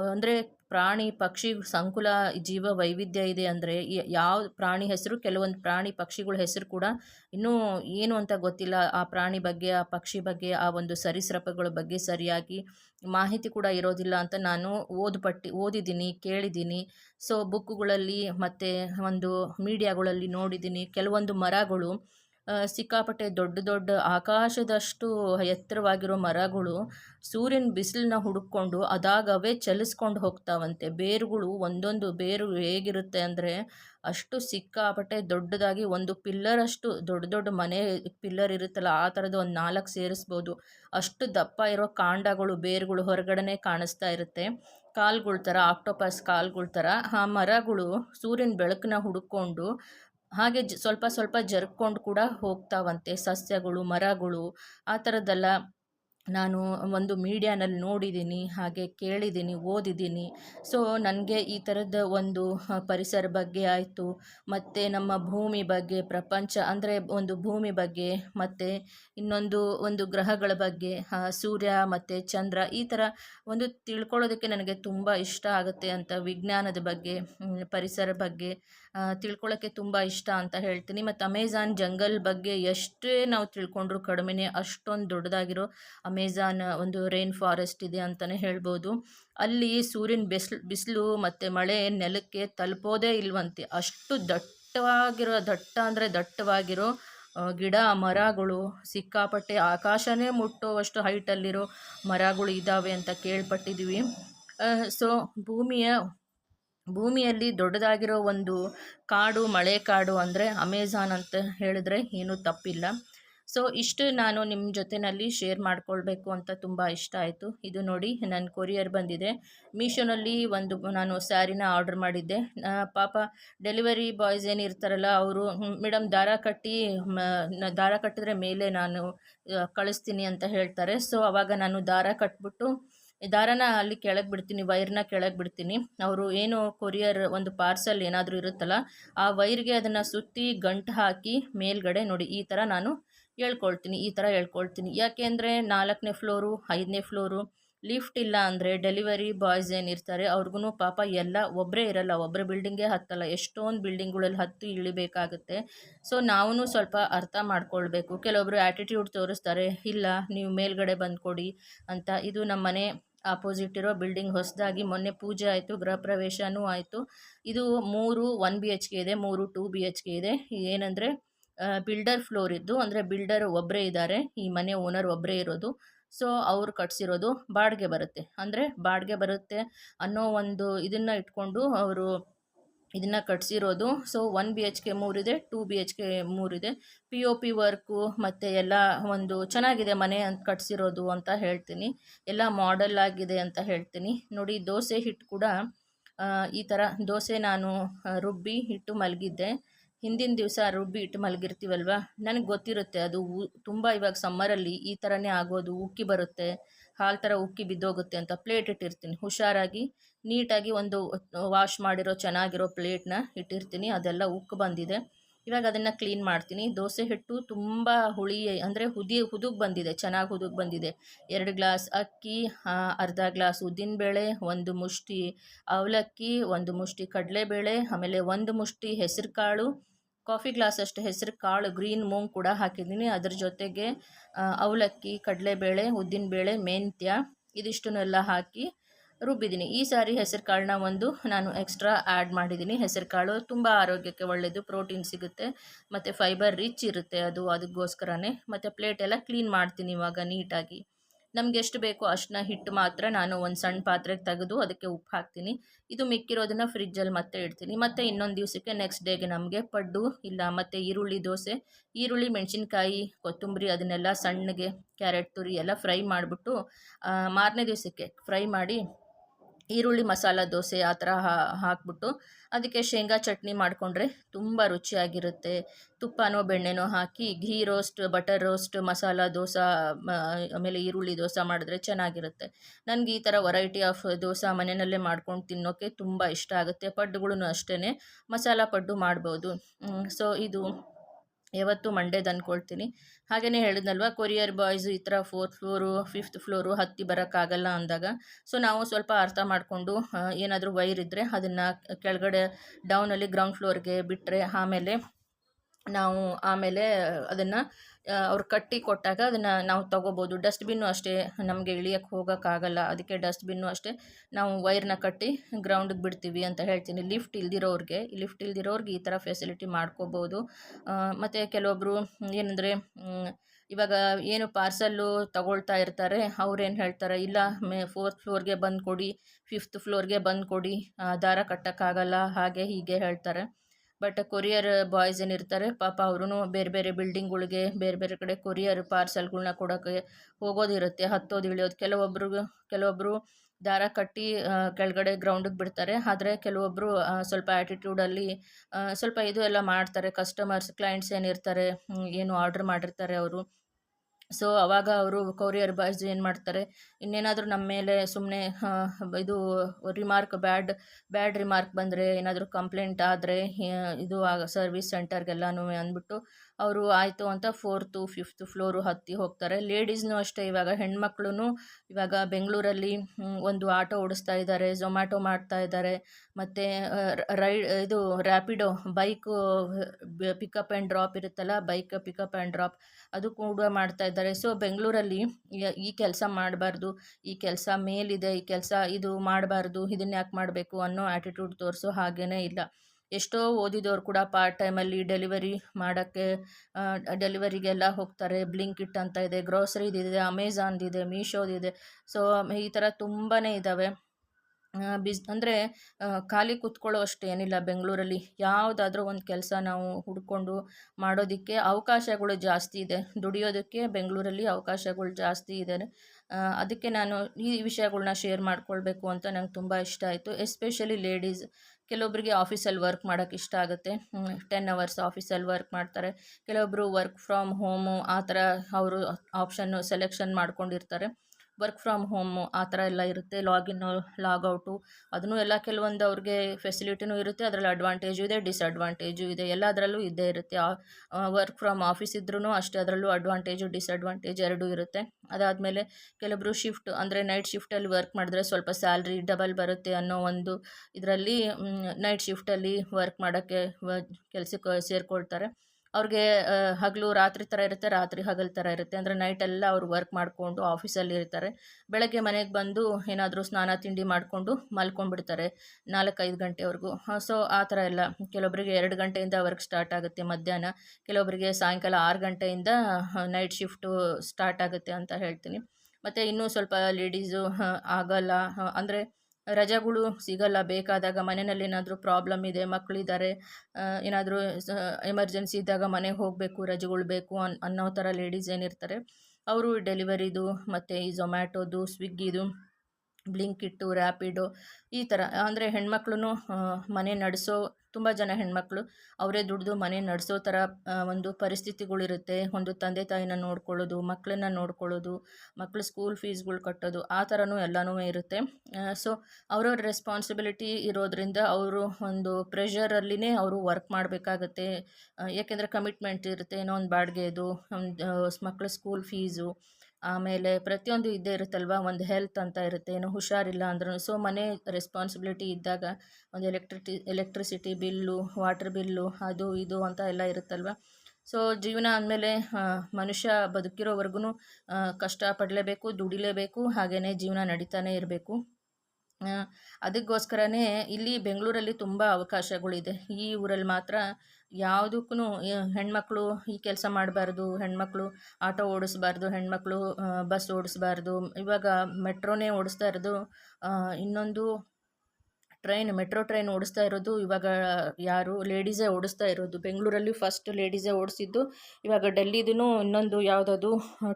Speaker 1: ಅಂದರೆ ಪ್ರಾಣಿ ಪಕ್ಷಿ ಸಂಕುಲ ಜೀವ ವೈವಿಧ್ಯ ಇದೆ ಅಂದರೆ ಯಾವ ಪ್ರಾಣಿ ಹೆಸರು, ಕೆಲವೊಂದು ಪ್ರಾಣಿ ಪಕ್ಷಿಗಳ ಹೆಸರು ಕೂಡ ಇನ್ನೂ ಏನು ಅಂತ ಗೊತ್ತಿಲ್ಲ. ಆ ಪ್ರಾಣಿ ಬಗ್ಗೆ, ಆ ಪಕ್ಷಿ ಬಗ್ಗೆ, ಆ ಒಂದು ಸರೀಸೃಪಗಳ ಬಗ್ಗೆ ಸರಿಯಾಗಿ ಮಾಹಿತಿ ಕೂಡ ಇರೋದಿಲ್ಲ ಅಂತ ನಾನು ಓದ್ಪಟ್ಟು, ಓದಿದ್ದೀನಿ, ಕೇಳಿದ್ದೀನಿ. ಸೊ ಬುಕ್ಕುಗಳಲ್ಲಿ ಮತ್ತು ಒಂದು ಮೀಡಿಯಾಗಳಲ್ಲಿ ನೋಡಿದ್ದೀನಿ. ಕೆಲವೊಂದು ಮರಗಳು ಸಿಕ್ಕಾಪಟ್ಟೆ ದೊಡ್ಡ ದೊಡ್ಡ ಆಕಾಶದಷ್ಟು ಎತ್ತರವಾಗಿರೋ ಮರಗಳು ಸೂರ್ಯನ ಬಿಸಿಲನ್ನ ಹುಡುಕೊಂಡು ಅದಾಗವೇ ಚಲಿಸ್ಕೊಂಡು ಹೋಗ್ತಾವಂತೆ. ಬೇರುಗಳು, ಒಂದೊಂದು ಬೇರು ಹೇಗಿರುತ್ತೆ ಅಂದರೆ ಅಷ್ಟು ಸಿಕ್ಕಾಪಟ್ಟೆ ದೊಡ್ಡದಾಗಿ ಒಂದು ಪಿಲ್ಲರಷ್ಟು ದೊಡ್ಡ ದೊಡ್ಡ ಮನೆ ಪಿಲ್ಲರ್ ಇರುತ್ತಲ್ಲ, ಆ ಥರದ್ದು ಒಂದು ನಾಲ್ಕು ಸೇರಿಸ್ಬೋದು. ಅಷ್ಟು ದಪ್ಪ ಇರೋ ಕಾಂಡಗಳು, ಬೇರುಗಳು ಹೊರಗಡೆ ಕಾಣಿಸ್ತಾ ಇರುತ್ತೆ. ಕಾಲ್ಗಳ ಥರ, ಆಕ್ಟೋಪಸ್ ಕಾಲ್ಗಳ ಥರ. ಆ ಮರಗಳು ಸೂರ್ಯನ ಬೆಳಕನ್ನ ಹುಡುಕೊಂಡು ಹಾಗೆ ಸ್ವಲ್ಪ ಸ್ವಲ್ಪ ಜರ್ಕೊಂಡು ಕೂಡ ಹೋಗ್ತಾವಂತೆ ಸಸ್ಯಗಳು ಮರಗಳು ಆ ಥರದ್ದೆಲ್ಲ ನಾನು ಒಂದು ಮೀಡಿಯಾನಲ್ಲಿ ನೋಡಿದ್ದೀನಿ, ಹಾಗೆ ಕೇಳಿದ್ದೀನಿ, ಓದಿದ್ದೀನಿ. ಸೊ ನನಗೆ ಈ ಥರದ ಒಂದು ಪರಿಸರ ಬಗ್ಗೆ ಆಯಿತು, ಮತ್ತು ನಮ್ಮ ಭೂಮಿ ಬಗ್ಗೆ, ಪ್ರಪಂಚ ಅಂದರೆ ಒಂದು ಭೂಮಿ ಬಗ್ಗೆ, ಮತ್ತು ಇನ್ನೊಂದು, ಒಂದು ಗ್ರಹಗಳ ಬಗ್ಗೆ ಸೂರ್ಯ ಮತ್ತು ಚಂದ್ರ, ಈ ಥರ ಒಂದು ತಿಳ್ಕೊಳ್ಳೋದಕ್ಕೆ ನನಗೆ ತುಂಬ ಇಷ್ಟ ಆಗುತ್ತೆ ಅಂತ ವಿಜ್ಞಾನದ ಬಗ್ಗೆ ಪರಿಸರ ಬಗ್ಗೆ ತಿಳ್ಕೊಳ್ಳೋಕ್ಕೆ ತುಂಬ ಇಷ್ಟ ಅಂತ ಹೇಳ್ತೀನಿ. ಮತ್ತು ಅಮೆಝಾನ್ ಜಂಗಲ್ ಬಗ್ಗೆ ಎಷ್ಟೇ ನಾವು ತಿಳ್ಕೊಂಡ್ರೂ ಕಡಿಮೆನೇ ಅಷ್ಟೊಂದು ದೊಡ್ಡದಾಗಿರೋ ಅಮೆಜಾನ್ ಒಂದು ರೈನ್ ಫಾರೆಸ್ಟ್ ಇದೆ ಅಂತಲೇ ಹೇಳ್ಬೋದು. ಅಲ್ಲಿ ಸೂರ್ಯನ ಬಿಸಿಲು ಬಿಸಿಲು ಮತ್ತು ಮಳೆ ನೆಲಕ್ಕೆ ತಲುಪೋದೇ ಇಲ್ವಂತೆ. ಅಷ್ಟು ದಟ್ಟವಾಗಿರೋ, ದಟ್ಟ ಅಂದರೆ ದಟ್ಟವಾಗಿರೋ ಗಿಡ, ಮರಗಳು, ಸಿಕ್ಕಾಪಟ್ಟೆ ಆಕಾಶನೇ ಮುಟ್ಟುವಷ್ಟು ಹೈಟಲ್ಲಿರೋ ಮರಗಳು ಇದ್ದಾವೆ ಅಂತ ಕೇಳ್ಪಟ್ಟಿದ್ದೀವಿ ಸೊ ಭೂಮಿಯ, ಭೂಮಿಯಲ್ಲಿ ದೊಡ್ಡದಾಗಿರೋ ಒಂದು ಕಾಡು, ಮಳೆ ಕಾಡು ಅಂದರೆ ಅಮೆಝಾನ್ ಅಂತ ಹೇಳಿದ್ರೆ ಏನೂ ತಪ್ಪಿಲ್ಲ. ಸೊ ಇಷ್ಟು ನಾನು ನಿಮ್ಮ ಜೊತೆಯಲ್ಲಿ ಶೇರ್ ಮಾಡ್ಕೊಳ್ಬೇಕು ಅಂತ ತುಂಬ ಇಷ್ಟ ಆಯಿತು. ಇದು ನೋಡಿ ನನ್ನ ಕೊರಿಯರ್ ಬಂದಿದೆ. ಮೀಶೋನಲ್ಲಿ ಒಂದು ನಾನು ಸ್ಯಾರಿನ ಆರ್ಡ್ರ್ ಮಾಡಿದ್ದೆ. ಪಾಪ ಡೆಲಿವರಿ ಬಾಯ್ಸ್ ಏನಿರ್ತಾರಲ್ಲ, ಅವರು ಮೇಡಮ್ ದಾರ ಕಟ್ಟಿ ದಾರ ಕಟ್ಟಿದ್ರೆ ಮೇಲೆ ನಾನು ಕಳಿಸ್ತೀನಿ ಅಂತ ಹೇಳ್ತಾರೆ. ಸೊ ಆವಾಗ ನಾನು ದಾರ ಕಟ್ಬಿಟ್ಟು, ದಾರನ ಅಲ್ಲಿ ಕೆಳಗೆ ಬಿಡ್ತೀನಿ, ವೈರ್ನ ಕೆಳಗೆ ಬಿಡ್ತೀನಿ. ಅವರು ಏನು ಕೊರಿಯರ್ ಒಂದು ಪಾರ್ಸಲ್ ಏನಾದರೂ ಇರುತ್ತಲ್ಲ, ಆ ವೈರ್ಗೆ ಅದನ್ನು ಸುತ್ತಿ ಗಂಟು ಹಾಕಿ ಮೇಲ್ಗಡೆ ನೋಡಿ, ಈ ಥರ ನಾನು ಹೇಳ್ಕೊಳ್ತೀನಿ, ಈ ಥರ ಹೇಳ್ಕೊಳ್ತೀನಿ. ಯಾಕೆ ಅಂದರೆ ನಾಲ್ಕನೇ ಫ್ಲೋರು, ಐದನೇ ಫ್ಲೋರು, ಲಿಫ್ಟ್ ಇಲ್ಲ ಅಂದರೆ ಡೆಲಿವರಿ ಬಾಯ್ಸ್ ಏನಿರ್ತಾರೆ ಅವ್ರಿಗೂ ಪಾಪ ಎಲ್ಲ ಒಬ್ಬರೇ ಇರಲ್ಲ, ಒಬ್ಬರ ಬಿಲ್ಡಿಂಗೇ ಹತ್ತಲ್ಲ, ಎಷ್ಟೊಂದು ಬಿಲ್ಡಿಂಗ್ಗಳಲ್ಲಿ ಹತ್ತು ಇಳಿಬೇಕಾಗುತ್ತೆ. ಸೊ ನಾವು ಸ್ವಲ್ಪ ಅರ್ಥ ಮಾಡ್ಕೊಳ್ಬೇಕು. ಕೆಲವೊಬ್ಬರು ಆ್ಯಟಿಟ್ಯೂಡ್ ತೋರಿಸ್ತಾರೆ, ಇಲ್ಲ, ನೀವು ಮೇಲ್ಗಡೆ ಬಂದುಕೊಡಿ ಅಂತ. ಇದು ನಮ್ಮ ಮನೆ ಆಪೋಸಿಟ್ ಇರೋ ಬಿಲ್ಡಿಂಗ್ ಹೊಸದಾಗಿ ಮೊನ್ನೆ ಪೂಜೆ ಆಯಿತು, ಗೃಹ ಪ್ರವೇಶನೂ ಆಯಿತು. ಇದು ಮೂರು ಒನ್ ಬಿ ಎಚ್ ಕೆ ಇದೆ, ಮೂರು ಟೂ ಬಿ ಎಚ್ ಕೆ ಇದೆ. ಏನಂದರೆ ಬಿಲ್ಡರ್ ಫ್ಲೋರ್ ಇದ್ದು, ಅಂದರೆ ಬಿಲ್ಡರ್ ಒಬ್ಬರೇ ಇದ್ದಾರೆ ಈ ಮನೆ ಓನರ್ ಒಬ್ಬರೇ ಇರೋದು. ಸೊ ಅವ್ರು ಕಟ್ಸಿರೋದು ಬಾಡಿಗೆ ಬರುತ್ತೆ. ಅಂದರೆ ಬಾಡಿಗೆ ಬರುತ್ತೆ ಅನ್ನೋ ಒಂದು ಇದನ್ನು ಇಟ್ಕೊಂಡು ಅವರು ಇದನ್ನು ಕಟ್ಸಿರೋದು. So one B H K ಮೂರಿದೆ two B H K ಮೂರಿದೆ ಪಿ ಒ ಪಿ ವರ್ಕು ಮತ್ತು ಎಲ್ಲ ಒಂದು ಚೆನ್ನಾಗಿದೆ ಮನೆ ಅಂತ ಕಟ್ಸಿರೋದು ಅಂತ ಹೇಳ್ತೀನಿ. ಎಲ್ಲ ಮಾಡೆಲ್ ಆಗಿದೆ ಅಂತ ಹೇಳ್ತೀನಿ. ನೋಡಿ, ದೋಸೆ ಹಿಟ್ಟು ಕೂಡ ಈ ಥರ ದೋಸೆ ನಾನು ರುಬ್ಬಿ ಹಿಟ್ಟು ಮಲಗಿದ್ದೆ. ಹಿಂದಿನ ದಿವಸ ರುಬ್ಬಿ ಇಟ್ಟು ಮಲಗಿರ್ತೀವಲ್ವ? ನನಗೆ ಗೊತ್ತಿರುತ್ತೆ ಅದು ತುಂಬ ಇವಾಗ ಸಮ್ಮರಲ್ಲಿ ಈ ಥರನೇ ಆಗೋದು, ಉಕ್ಕಿ ಬರುತ್ತೆ, ಹಾಲು ಥರ ಉಕ್ಕಿ ಬಿದ್ದೋಗುತ್ತೆ ಅಂತ ಪ್ಲೇಟ್ ಇಟ್ಟಿರ್ತೀನಿ. ಹುಷಾರಾಗಿ, ನೀಟಾಗಿ ಒಂದು ವಾಶ್ ಮಾಡಿರೋ, ಚೆನ್ನಾಗಿರೋ ಪ್ಲೇಟ್ನ ಇಟ್ಟಿರ್ತೀನಿ. ಅದೆಲ್ಲ ಉಕ್ಕು ಬಂದಿದೆ. ಇವಾಗ ಅದನ್ನು ಕ್ಲೀನ್ ಮಾಡ್ತೀನಿ. ದೋಸೆ ಹಿಟ್ಟು ತುಂಬ ಹುಳಿ, ಅಂದರೆ ಹುದಿ, ಹುದುಗ್ ಬಂದಿದೆ, ಚೆನ್ನಾಗಿ ಹುದುಗ್ ಬಂದಿದೆ. ಎರಡು ಗ್ಲಾಸ್ ಅಕ್ಕಿ ಅರ್ಧ ಗ್ಲಾಸ್ ಉದ್ದಿನಬೇಳೆ, ಒಂದು ಮುಷ್ಟಿ ಅವಲಕ್ಕಿ, ಒಂದು ಮುಷ್ಟಿ ಕಡಲೆಬೇಳೆ, ಆಮೇಲೆ ಒಂದು ಮುಷ್ಟಿ ಹೆಸರು ಕಾಳು ಕಾಫಿ ಗ್ಲಾಸ್ ಅಷ್ಟು, ಹೆಸರು ಕಾಳು, ಗ್ರೀನ್ ಮೂಂಗ್ ಕೂಡ ಹಾಕಿದ್ದೀನಿ. ಅದ್ರ ಜೊತೆಗೆ ಅವಲಕ್ಕಿ, ಕಡಲೆಬೇಳೆ, ಉದ್ದಿನಬೇಳೆ, ಮೆಂತ್ಯ ಇದಿಷ್ಟನ್ನೆಲ್ಲ ಹಾಕಿ ರುಬ್ಬಿದ್ದೀನಿ. ಈ ಸಾರಿ ಹೆಸರು ಕಾಳನ್ನ ಒಂದು ನಾನು ಎಕ್ಸ್ಟ್ರಾ ಆ್ಯಡ್ ಮಾಡಿದ್ದೀನಿ. ಹೆಸರು ಕಾಳು ತುಂಬ ಆರೋಗ್ಯಕ್ಕೆ ಒಳ್ಳೆಯದು ಪ್ರೋಟೀನ್ ಸಿಗುತ್ತೆ, ಮತ್ತು ಫೈಬರ್ ರಿಚ್ ಇರುತ್ತೆ ಅದು, ಅದಕ್ಕೋಸ್ಕರನೇ. ಮತ್ತು ಪ್ಲೇಟೆಲ್ಲ ಕ್ಲೀನ್ ಮಾಡ್ತೀನಿ ಇವಾಗ ನೀಟಾಗಿ. ನಮ್ಗೆ ಎಷ್ಟು ಬೇಕೋ ಅಷ್ಟನ್ನ ಹಿಟ್ಟು ಮಾತ್ರ ನಾನು ಒಂದು ಸಣ್ಣ ಪಾತ್ರೆಗೆ ತೆಗೆದು ಅದಕ್ಕೆ ಉಪ್ಪು ಹಾಕ್ತೀನಿ. ಇದು ಮಿಕ್ಕಿರೋದನ್ನು ಫ್ರಿಜ್ಜಲ್ಲಿ ಮತ್ತೆ ಇಡ್ತೀನಿ. ಮತ್ತೆ ಇನ್ನೊಂದು ದಿವಸಕ್ಕೆ ನೆಕ್ಸ್ಟ್ ಡೇಗೆ ನಮಗೆ ಪಡ್ಡು ಇಲ್ಲ, ಮತ್ತು ಈರುಳ್ಳಿ ದೋಸೆ. ಈರುಳ್ಳಿ, ಮೆಣಸಿನ್ಕಾಯಿ, ಕೊತ್ತಂಬರಿ ಅದನ್ನೆಲ್ಲ ಸಣ್ಣಗೆ, ಕ್ಯಾರೆಟ್ ತುರಿ ಎಲ್ಲ ಫ್ರೈ ಮಾಡಿಬಿಟ್ಟು ಮಾರನೇ ದಿವಸಕ್ಕೆ ಫ್ರೈ ಮಾಡಿ ಈರುಳ್ಳಿ ಮಸಾಲ ದೋಸೆ ಆ ಥರ ಹಾಕ್ಬಿಟ್ಟು ಅದಕ್ಕೆ ಶೇಂಗಾ ಚಟ್ನಿ ಮಾಡಿಕೊಂಡ್ರೆ ತುಂಬ ರುಚಿಯಾಗಿರುತ್ತೆ. ತುಪ್ಪನೋ, ಬೆಣ್ಣೆನೋ ಹಾಕಿ ghee roast, butter roast, masala dosa ಆಮೇಲೆ ಈರುಳ್ಳಿ ದೋಸೆ ಮಾಡಿದ್ರೆ ಚೆನ್ನಾಗಿರುತ್ತೆ. ನನಗೆ ಈ ಥರ ವೆರೈಟಿ ಆಫ್ ದೋಸೆ ಮನೆಯಲ್ಲೇ ಮಾಡ್ಕೊಂಡು ತಿನ್ನೋಕ್ಕೆ ತುಂಬ ಇಷ್ಟ ಆಗುತ್ತೆ. ಪಡ್ಡುಗಳೂ ಅಷ್ಟೇ ಮಸಾಲ ಪಡ್ಡು ಮಾಡ್ಬೋದು. ಸೊ ಇದು ಯಾವತ್ತೂ ಮಂಡೇದು ಅಂದ್ಕೊಳ್ತೀನಿ ಹಾಗೇ ಹೇಳಿದ್ನಲ್ವ, ಕೊರಿಯರ್ ಬಾಯ್ಸ್ ಈ ಥರ ಫೋರ್ತ್ ಫ್ಲೋರು, ಫಿಫ್ತ್ ಫ್ಲೋರು ಹತ್ತಿ ಬರೋಕ್ಕಾಗಲ್ಲ ಅಂದಾಗ. ಸೊ ನಾವು ಸ್ವಲ್ಪ ಅರ್ಥ ಮಾಡಿಕೊಂಡು ಏನಾದರೂ ವೈರ್ ಇದ್ದರೆ ಅದನ್ನು ಕೆಳಗಡೆ ಡೌನಲ್ಲಿ ಗ್ರೌಂಡ್ ಫ್ಲೋರ್ಗೆ ಬಿಟ್ಟರೆ ಆಮೇಲೆ ನಾವು ಆಮೇಲೆ ಅದನ್ನು ಅವ್ರು ಕಟ್ಟಿ ಕೊಟ್ಟಾಗ ಅದನ್ನು ನಾವು ತೊಗೋಬೋದು. ಡಸ್ಟ್ಬಿನ್ನು ಅಷ್ಟೇ ನಮಗೆ ಇಳಿಯೋಕ್ಕೆ ಹೋಗೋಕ್ಕಾಗಲ್ಲ. ಅದಕ್ಕೆ ಡಸ್ಟ್ಬಿನ್ನು ಅಷ್ಟೇ ನಾವು ವೈರ್ನ ಕಟ್ಟಿ ಗ್ರೌಂಡಿಗೆ ಬಿಡ್ತೀವಿ ಅಂತ ಹೇಳ್ತೀನಿ. ಲಿಫ್ಟ್ ಇಲ್ದಿರೋರಿಗೆ ಲಿಫ್ಟ್ ಇಲ್ದಿರೋರಿಗೆ ಈ ಥರ ಫೆಸಿಲಿಟಿ ಮಾಡ್ಕೋಬೋದು. ಮತ್ತು ಕೆಲವೊಬ್ಬರು ಏನಂದರೆ ಇವಾಗ ಏನು ಪಾರ್ಸಲ್ಲು ತಗೊಳ್ತಾ ಇರ್ತಾರೆ, ಅವ್ರೇನು ಹೇಳ್ತಾರೆ, ಇಲ್ಲ ಮೇ, ಫೋರ್ತ್ ಫ್ಲೋರ್ಗೆ ಬಂದು ಕೊಡಿ ಫಿಫ್ತ್ ಫ್ಲೋರ್ಗೆ ಬಂದು ಕೊಡಿ ದಾರ ಕಟ್ಟೋಕ್ಕಾಗಲ್ಲ, ಹಾಗೆ ಹೀಗೆ ಹೇಳ್ತಾರೆ. ಬಟ್ ಕೊರಿಯರ್ ಬಾಯ್ಸ್ ಏನಿರ್ತಾರೆ, ಪಾಪ ಅವರು ಬೇರೆ ಬೇರೆ ಬಿಲ್ಡಿಂಗ್ಗಳಿಗೆ ಬೇರೆ ಬೇರೆ ಕಡೆ ಕೊರಿಯರ್ ಪಾರ್ಸಲ್ಗಳನ್ನ ಕೊಡೋಕ್ಕೆ ಹೋಗೋದಿರುತ್ತೆ, ಹತ್ತೋದು ಇಳಿಯೋದು. ಕೆಲವೊಬ್ರು ಕೆಲವೊಬ್ಬರು ದಾರ ಕಟ್ಟಿ ಕೆಳಗಡೆ ಗ್ರೌಂಡಿಗೆ ಬಿಡ್ತಾರೆ. ಆದರೆ ಕೆಲವೊಬ್ಬರು ಸ್ವಲ್ಪ ಆ್ಯಟಿಟ್ಯೂಡಲ್ಲಿ ಸ್ವಲ್ಪ ಇದು ಎಲ್ಲ ಮಾಡ್ತಾರೆ. ಕಸ್ಟಮರ್ಸ್ ಕ್ಲೈಂಟ್ಸ್ ಏನಿರ್ತಾರೆ ಏನು ಆರ್ಡ್ರ್ ಮಾಡಿರ್ತಾರೆ ಅವರು. ಸೊ ಅವಾಗ ಅವರು ಕೊರಿಯರ್ ಬಾಯ್ಸ್ ಏನು ಮಾಡ್ತಾರೆ? ಇನ್ನೇನಾದರೂ ನಮ್ಮ ಮೇಲೆ ಸುಮ್ಮನೆ ಇದು ರಿಮಾರ್ಕ್ ಬ್ಯಾಡ್ ಬ್ಯಾಡ್ ರಿಮಾರ್ಕ್ ಬಂದರೆ ಏನಾದರೂ ಕಂಪ್ಲೇಂಟ್ ಆದರೆ ಇದು ಸರ್ವಿಸ್ ಸೆಂಟರ್ಗೆಲ್ಲನೂ ಅಂದ್ಬಿಟ್ಟು ಅವರು ಆಯಿತು ಅಂತ ಫೋರ್ತು, ಫಿಫ್ತ್ ಫ್ಲೋರು ಹತ್ತಿ ಹೋಗ್ತಾರೆ. ಲೇಡೀಸ್ನೂ ಅಷ್ಟೇ, ಇವಾಗ ಹೆಣ್ಮಕ್ಳು ಇವಾಗ ಬೆಂಗಳೂರಲ್ಲಿ ಒಂದು ಆಟೋ ಓಡಿಸ್ತಾ ಇದ್ದಾರೆ, ಝೊಮ್ಯಾಟೊ ಮಾಡ್ತಾ ಇದ್ದಾರೆ, ಮತ್ತು ರೈ, ಇದು Rapido bike pickup and drop ಇರುತ್ತಲ್ಲ, ಬೈಕ್ ಪಿಕಪ್ ಆ್ಯಂಡ್ ಡ್ರಾಪ್ ಅದು ಕೂಡ ಮಾಡ್ತಾ ಇದ್ದಾರೆ. ಸೊ, ಬೆಂಗಳೂರಲ್ಲಿ ಈ ಕೆಲಸ ಮಾಡಬಾರ್ದು, ಈ ಕೆಲಸ ಮೇಲಿದೆ, ಈ ಕೆಲಸ ಇದು ಮಾಡಬಾರ್ದು ಇದನ್ನ ಯಾಕೆ ಮಾಡಬೇಕು ಅನ್ನೋ ಆ್ಯಟಿಟ್ಯೂಡ್ ತೋರಿಸೋ ಹಾಗೇ ಇಲ್ಲ. ಎಷ್ಟೋ ಓದಿದವ್ರು ಕೂಡ ಪಾರ್ಟ್ ಟೈಮಲ್ಲಿ ಡೆಲಿವರಿ ಮಾಡೋಕ್ಕೆ ಡೆಲಿವರಿಗೆಲ್ಲ ಹೋಗ್ತಾರೆ. ಬ್ಲಿಂಕಿಟ್ ಅಂತ ಇದೆ ಗ್ರೋಸರಿದಿದೆ ಅಮೆಝಾನ್ದಿದೆ ಮೀಶೋದಿದೆ ಸೊ ಈ ಥರ ತುಂಬಾ ಇದ್ದಾವೆ ಬಿಸ್ ಅಂದರೆ ಖಾಲಿ ಕೂತ್ಕೊಳ್ಳೋ ಅಷ್ಟು ಏನಿಲ್ಲ ಬೆಂಗಳೂರಲ್ಲಿ. ಯಾವುದಾದ್ರೂ ಒಂದು ಕೆಲಸ ನಾವು ಹುಡ್ಕೊಂಡು ಮಾಡೋದಕ್ಕೆ ಅವಕಾಶಗಳು ಜಾಸ್ತಿ ಇದೆ. ದುಡಿಯೋದಕ್ಕೆ ಬೆಂಗಳೂರಲ್ಲಿ ಅವಕಾಶಗಳು ಜಾಸ್ತಿ ಇದೆ. ಅದಕ್ಕೆ ನಾನು ಈ ವಿಷಯಗಳನ್ನ ಶೇರ್ ಮಾಡ್ಕೊಳ್ಬೇಕು ಅಂತ ನಂಗೆ ತುಂಬ ಇಷ್ಟ ಆಯಿತು. ಎಸ್ಪೆಷಲಿ ಲೇಡೀಸ್ ಕೆಲವೊಬ್ಬರಿಗೆ ಆಫೀಸಲ್ಲಿ ವರ್ಕ್ ಮಾಡೋಕ್ಕೆ ಇಷ್ಟ ಆಗುತ್ತೆ. ಟೆನ್ ಅವರ್ಸ್ ಆಫೀಸಲ್ಲಿ ವರ್ಕ್ ಮಾಡ್ತಾರೆ. ಕೆಲವೊಬ್ಬರು ವರ್ಕ್ ಫ್ರಮ್ ಹೋಮು ಆ ಥರ ಅವರು ಆಪ್ಷನ್ನು ಸೆಲೆಕ್ಷನ್ ಮಾಡ್ಕೊಂಡಿರ್ತಾರೆ. ವರ್ಕ್ ಫ್ರಮ್ ಹೋಮು ಆ ಥರ ಎಲ್ಲ ಇರುತ್ತೆ ಲಾಗಿನ್ನು ಲಾಗೌಟು ಅದನ್ನು ಎಲ್ಲ ಕೆಲವೊಂದು ಅವ್ರಿಗೆ ಫೆಸಿಲಿಟಿನೂ ಇರುತ್ತೆ, ಅದರಲ್ಲಿ ಅಡ್ವಾಂಟೇಜು ಇದೆ ಡಿಸ್ಅಡ್ವಾಂಟೇಜು ಇದೆ, ಎಲ್ಲದರಲ್ಲೂ ಇದ್ದೇ ಇರುತ್ತೆ. ವರ್ಕ್ ಫ್ರಮ್ ಆಫೀಸ್ ಇದ್ರೂ ಅಷ್ಟೇ, ಅದರಲ್ಲೂ ಅಡ್ವಾಂಟೇಜು ಡಿಸ್ಅಡ್ವಾಂಟೇಜ್ ಎರಡೂ ಇರುತ್ತೆ. ಅದಾದಮೇಲೆ ಕೆಲವೊಬ್ಬರು ಶಿಫ್ಟ್ ಅಂದರೆ ನೈಟ್ ಶಿಫ್ಟಲ್ಲಿ ವರ್ಕ್ ಮಾಡಿದ್ರೆ ಸ್ವಲ್ಪ ಸ್ಯಾಲ್ರಿ ಡಬಲ್ ಬರುತ್ತೆ ಅನ್ನೋ ಒಂದು ಇದರಲ್ಲಿ ನೈಟ್ ಶಿಫ್ಟಲ್ಲಿ ವರ್ಕ್ ಮಾಡೋಕ್ಕೆ ಕೆಲಸಕ್ಕೆ ಸೇರಿಕೊಳ್ತಾರೆ. ಅವ್ರಿಗೆ ಹಗಲು ರಾತ್ರಿ ಥರ ಇರುತ್ತೆ, ರಾತ್ರಿ ಹಗಲು ಥರ ಇರುತ್ತೆ. ಅಂದರೆ ನೈಟೆಲ್ಲ ಅವರು ವರ್ಕ್ ಮಾಡಿಕೊಂಡು ಆಫೀಸಲ್ಲಿ ಇರ್ತಾರೆ. ಬೆಳಗ್ಗೆ ಮನೆಗೆ ಬಂದು ಏನಾದರೂ ಸ್ನಾನ, ತಿಂಡಿ ಮಾಡಿಕೊಂಡು ಮಲ್ಕೊಂಡ್ಬಿಡ್ತಾರೆ ನಾಲ್ಕೈದು ಗಂಟೆವರೆಗೂ. ಸೊ ಆ ಥರ ಎಲ್ಲ. ಕೆಲವೊಬ್ಬರಿಗೆ ಎರಡು ಗಂಟೆಯಿಂದ ವರ್ಕ್ ಸ್ಟಾರ್ಟ್ ಆಗುತ್ತೆ ಮಧ್ಯಾಹ್ನ. ಕೆಲವೊಬ್ಬರಿಗೆ ಸಾಯಂಕಾಲ ಆರು ಗಂಟೆಯಿಂದ ನೈಟ್ ಶಿಫ್ಟು ಸ್ಟಾರ್ಟ್ ಆಗುತ್ತೆ ಅಂತ ಹೇಳ್ತೀನಿ. ಮತ್ತು ಇನ್ನೂ ಸ್ವಲ್ಪ ಲೇಡೀಸು ಆಗಲ್ಲ. ಅಂದರೆ ರಜೆಗಳು ಸಿಗಲ್ಲ, ಬೇಕಾದಾಗ ಮನೆಯಲ್ಲಿ ಏನಾದರೂ ಪ್ರಾಬ್ಲಮ್ ಇದೆ ಮಕ್ಕಳಿದ್ದಾರೆ ಏನಾದರೂ ಎಮರ್ಜೆನ್ಸಿ ಇದ್ದಾಗ ಮನೆಗೆ ಹೋಗಬೇಕು, ರಜೆಗಳು ಬೇಕು ಅನ್, ಅನ್ನೋ ಥರ ಲೇಡೀಸ್ ಏನಿರ್ತಾರೆ, ಅವರು ಡೆಲಿವರಿದು ಮತ್ತು ಈ ಝೊಮ್ಯಾಟೋದು ಸ್ವಿಗ್ಗಿದು ಬ್ಲಿಂಕಿಟ್ಟು ರ್ಯಾಪಿಡು ಈ ಥರ. ಅಂದರೆ ಹೆಣ್ಮಕ್ಳು ಮನೆ ನಡೆಸೋ, ತುಂಬ ಜನ ಹೆಣ್ಮಕ್ಳು, ಅವರೇ ದುಡ್ದು ಮನೆ ನಡೆಸೋ ಥರ ಒಂದು ಪರಿಸ್ಥಿತಿಗಳಿರುತ್ತೆ. ಒಂದು ತಂದೆ ತಾಯಿನ ನೋಡ್ಕೊಳ್ಳೋದು ಮಕ್ಕಳನ್ನ ನೋಡ್ಕೊಳ್ಳೋದು ಮಕ್ಕಳು ಸ್ಕೂಲ್ ಫೀಸ್ಗಳು ಕಟ್ಟೋದು, ಆ ಥರನೂ ಎಲ್ಲನೂ ಇರುತ್ತೆ. ಸೊ, ಅವ್ರವ್ರ ರೆಸ್ಪಾನ್ಸಿಬಿಲಿಟಿ ಇರೋದರಿಂದ ಅವರು ಒಂದು ಪ್ರೆಷರಲ್ಲಿನೇ ಅವರು ವರ್ಕ್ ಮಾಡಬೇಕಾಗತ್ತೆ. ಯಾಕೆಂದರೆ ಕಮಿಟ್ಮೆಂಟ್ ಇರುತ್ತೆ ಏನೋ ಒಂದು ಬಾಡಿಗೆದು ಮಕ್ಕಳ ಸ್ಕೂಲ್ ಫೀಸು. ಆಮೇಲೆ ಪ್ರತಿಯೊಂದು ಇದ್ದೇ ಇರುತ್ತಲ್ವ? ಒಂದು ಹೆಲ್ತ್ ಅಂತ ಇರುತ್ತೆ, ಏನೋ ಹುಷಾರಿಲ್ಲ ಅಂದ್ರೂ ಸೊ ಮನೆ ರೆಸ್ಪಾನ್ಸಿಬಿಲಿಟಿ ಇದ್ದಾಗ ಒಂದು electricity electricity bill water bill, ಅದು ಇದು ಅಂತ ಎಲ್ಲ ಇರುತ್ತಲ್ವ? ಸೊ ಜೀವನ ಅಂದಮೇಲೆ ಮನುಷ್ಯ ಬದುಕಿರೋವರೆಗೂ ಕಷ್ಟಪಡಲೇಬೇಕು ದುಡಿಲೇಬೇಕು ಹಾಗೆಯೇ ಜೀವನ ನಡೀತಾನೆ ಇರಬೇಕು. ಅದಕ್ಕೋಸ್ಕರನೇ ಇಲ್ಲಿ ಬೆಂಗಳೂರಲ್ಲಿ ತುಂಬ ಅವಕಾಶಗಳಿದೆ. ಈ ಊರಲ್ಲಿ ಮಾತ್ರ ಯಾವುದಕ್ಕೂ ಹೆಣ್ಮಕ್ಳು ಈ ಕೆಲಸ ಮಾಡಬಾರ್ದು, ಹೆಣ್ಮಕ್ಳು ಆಟೋ ಓಡಿಸ್ಬಾರ್ದು, ಹೆಣ್ಮಕ್ಳು ಬಸ್ ಓಡಿಸ್ಬಾರ್ದು, ಇವಾಗ ಮೆಟ್ರೋನೇ ಓಡಿಸ್ತಾ ಇರೋದು ಇನ್ನೊಂದು ಟ್ರೈನ್, ಮೆಟ್ರೋ ಟ್ರೈನ್ ಓಡಿಸ್ತಾ ಇರೋದು, ಇವಾಗ ಯಾರು, ಲೇಡೀಸೇ ಓಡಿಸ್ತಾ ಇರೋದು. ಬೆಂಗಳೂರಲ್ಲಿ ಫಸ್ಟ್ ಲೇಡೀಸೇ ಓಡಿಸಿದ್ದು, ಇವಾಗ ಡೆಲ್ಲಿದೂ ಇನ್ನೊಂದು ಯಾವುದಾದ್ರು